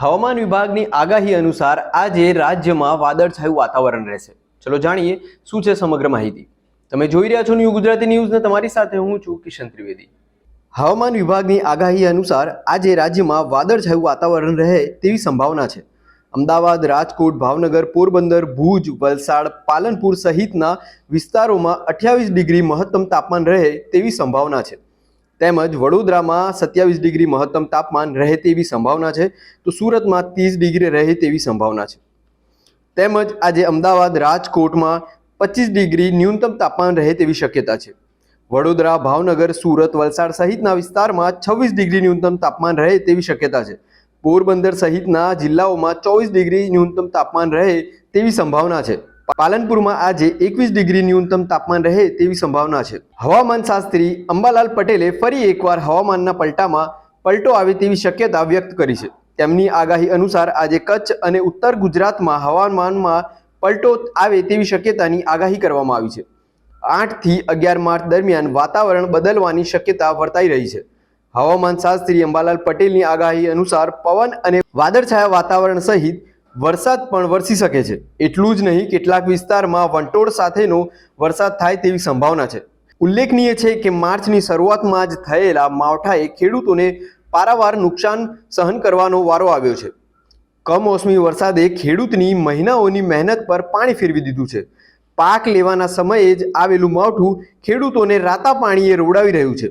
હવામાન વિભાગની આગાહી અનુસાર આજે રાજ્યમાં વાદળછાયું વાતાવરણ રહેશે. ચલો જાણીએ શું છે સમગ્ર માહિતી. તમે જોઈ રહ્યા છો ન્યૂ ગુજરાતી ન્યૂઝને તમારી સાથે હું છું કિશન ત્રિવેદી. હવામાન વિભાગની આગાહી અનુસાર આજે રાજ્યમાં વાદળછાયું વાતાવરણ રહે તેવી સંભાવના છે. અમદાવાદ, રાજકોટ, ભાવનગર, પોરબંદર, ભુજ, વલસાડ, પાલનપુર સહિતના વિસ્તારોમાં અઠ્યાવીસ ડિગ્રી મહત્તમ તાપમાન રહે તેવી સંભાવના છે. તેમજ વડોદરામાં સત્યાવીસ ડિગ્રી મહત્તમ તાપમાન રહે તેવી સંભાવના છે. તો સુરતમાં ત્રીસ ડિગ્રી રહે તેવી સંભાવના છે. તેમજ આજે અમદાવાદ, રાજકોટમાં પચીસ ડિગ્રી ન્યૂનતમ તાપમાન રહે તેવી શક્યતા છે. વડોદરા, ભાવનગર, સુરત, વલસાડ સહિતના વિસ્તારમાં છવ્વીસ ડિગ્રી ન્યૂનતમ તાપમાન રહે તેવી શક્યતા છે. પોરબંદર સહિતના જિલ્લાઓમાં ચોવીસ ડિગ્રી ન્યૂનતમ તાપમાન રહે તેવી સંભાવના છે. પાલનપુરમાં આજે એકવીસ ડિગ્રી ન્યૂનતમ તાપમાન રહે તેવી સંભાવના છે. હવામાન શાસ્ત્રી અંબાલાલ પટેલે ફરી એકવાર હવામાનના પલટામાં પલટો આવે તેવી શક્યતા વ્યક્ત કરી છે. તેમની આગાહી અનુસાર આજે કચ્છ અને ઉત્તર ગુજરાતમાં હવામાનમાં પલટો આવે તેવી શક્યતાની આગાહી કરવામાં આવી છે. આઠથી અગિયાર માર્ચ દરમિયાન વાતાવરણ બદલવાની શક્યતા વર્તાઈ રહી છે. હવામાન શાસ્ત્રી અંબાલાલ પટેલની આગાહી અનુસાર પવન અને વાદળછાયા વાતાવરણ સહિત વરસાદ પણ વરસી શકે છે. એટલું જ નહીં, કેટલાક વિસ્તારમાં વંટોળ સાથેનો વરસાદ થાય તેવી સંભાવના છે. ઉલ્લેખનીય છે કે માર્ચની શરૂઆતમાં જ થયેલા માવઠાએ ખેડૂતોને પારાવાર નુકસાન સહન કરવાનો વારો આવ્યો છે. કમોસમી વરસાદે ખેડૂતની મહિનાઓની મહેનત પર પાણી ફેરવી દીધું છે. પાક લેવાના સમયે જ આવેલું માવઠું ખેડૂતોને રાતા પાણીએ રોડાવી રહ્યું છે.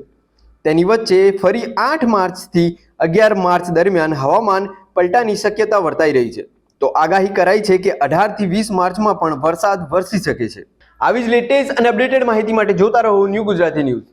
તેની વચ્ચે ફરી આઠ માર્ચથી અગિયાર માર્ચ દરમિયાન હવામાન પલટાની શક્યતા વર્તાઈ રહી છે. તો આગાહી કરાઈ છે કે અઢારથી વીસ માર્ચમાં પણ વરસાદ વરસી શકે છે. આવી જ લેટેસ્ટ અને અપડેટેડ માહિતી માટે જોતા રહો ન્યૂ ગુજરાતી ન્યૂઝ.